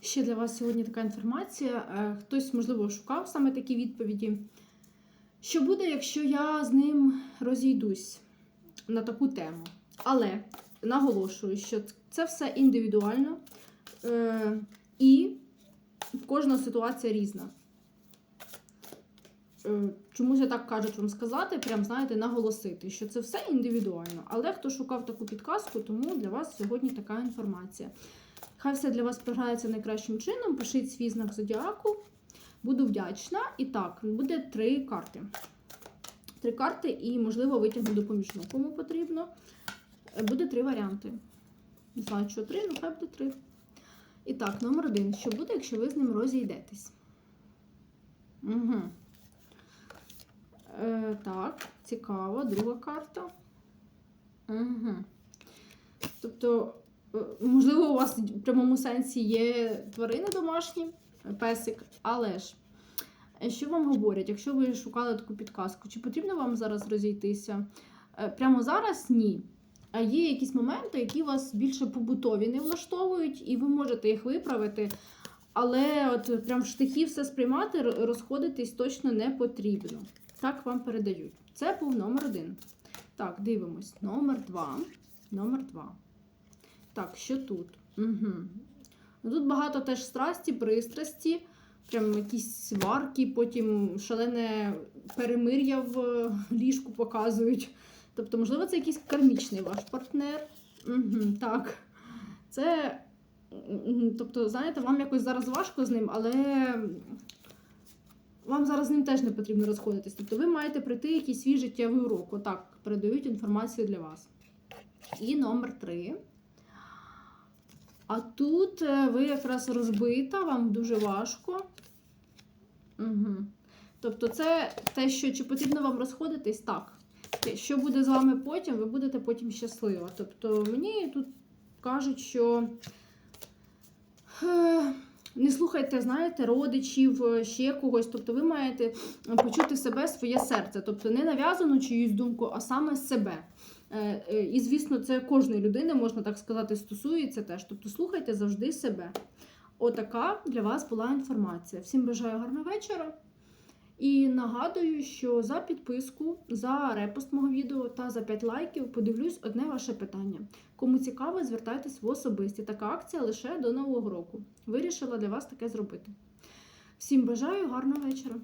Ще для вас сьогодні така інформація. Е, Хтось, можливо, шукав саме такі відповіді. Що буде, якщо я з ним розійдусь на таку тему? Але наголошую, що це все індивідуально е, і кожна ситуація різна. Е, Чомусь я так кажуть вам сказати, прям знаєте, наголосити, що це все індивідуально. Але хто шукав таку підказку, тому для вас сьогодні така інформація. Хай все для вас програється найкращим чином. Пишіть свій знак зодіаку. Буду вдячна. І так, буде три карти. Три карти, і, можливо, витягну допоміжну, кому потрібно. Е, Буде три варіанти. Не знаю, що три, ну хай буде три. І так, номер один. Що буде, якщо ви з ним розійдетесь? Угу. Е, так, цікаво. Друга карта. Угу. Тобто, е, можливо, у вас в прямому сенсі є тварини домашні, песик, але ж. Що вам говорять, якщо ви шукали таку підказку, чи потрібно вам зараз розійтися? Е, Прямо зараз ні. А є якісь моменти, які вас більше побутові не влаштовують, і ви можете їх виправити. Але от прям в штихі все сприймати, розходитись точно не потрібно. Так вам передають. Це був номер один. Так, дивимось. Номер два. Номер два. Так, що тут? Угу. Тут багато теж страсті, пристрасті, прям якісь сварки, потім шалене перемир'я в е, ліжку показують. Тобто, можливо, це якийсь кармічний ваш партнер. Угу, так. Це. Тобто, знаєте, вам якось зараз важко з ним, але вам зараз з ним теж не потрібно розходитись. Тобто ви маєте пройти якийсь свій життєвий урок. Отак передають інформацію для вас. І номер три. А тут е, ви якраз розбита, вам дуже важко. Угу. Тобто, це те, що чи потрібно вам розходитись, так. Що буде з вами потім, ви будете потім щаслива. Тобто, мені тут кажуть, що е, не слухайте, знаєте, родичів, е, ще когось. Тобто, ви маєте почути себе, своє серце. Тобто, не нав'язану чиюсь думку, а саме себе. Е, е, І, звісно, це кожної людини, можна так сказати, стосується теж. Тобто слухайте завжди себе. Отака для вас була інформація. Всім бажаю гарного вечора. І нагадую, що за підписку, за репост мого відео та за 5 лайків подивлюсь одне ваше питання. Кому цікаво, звертайтесь в особисті. Така акція лише до Нового року. Вирішила для вас таке зробити. Всім бажаю гарного вечора.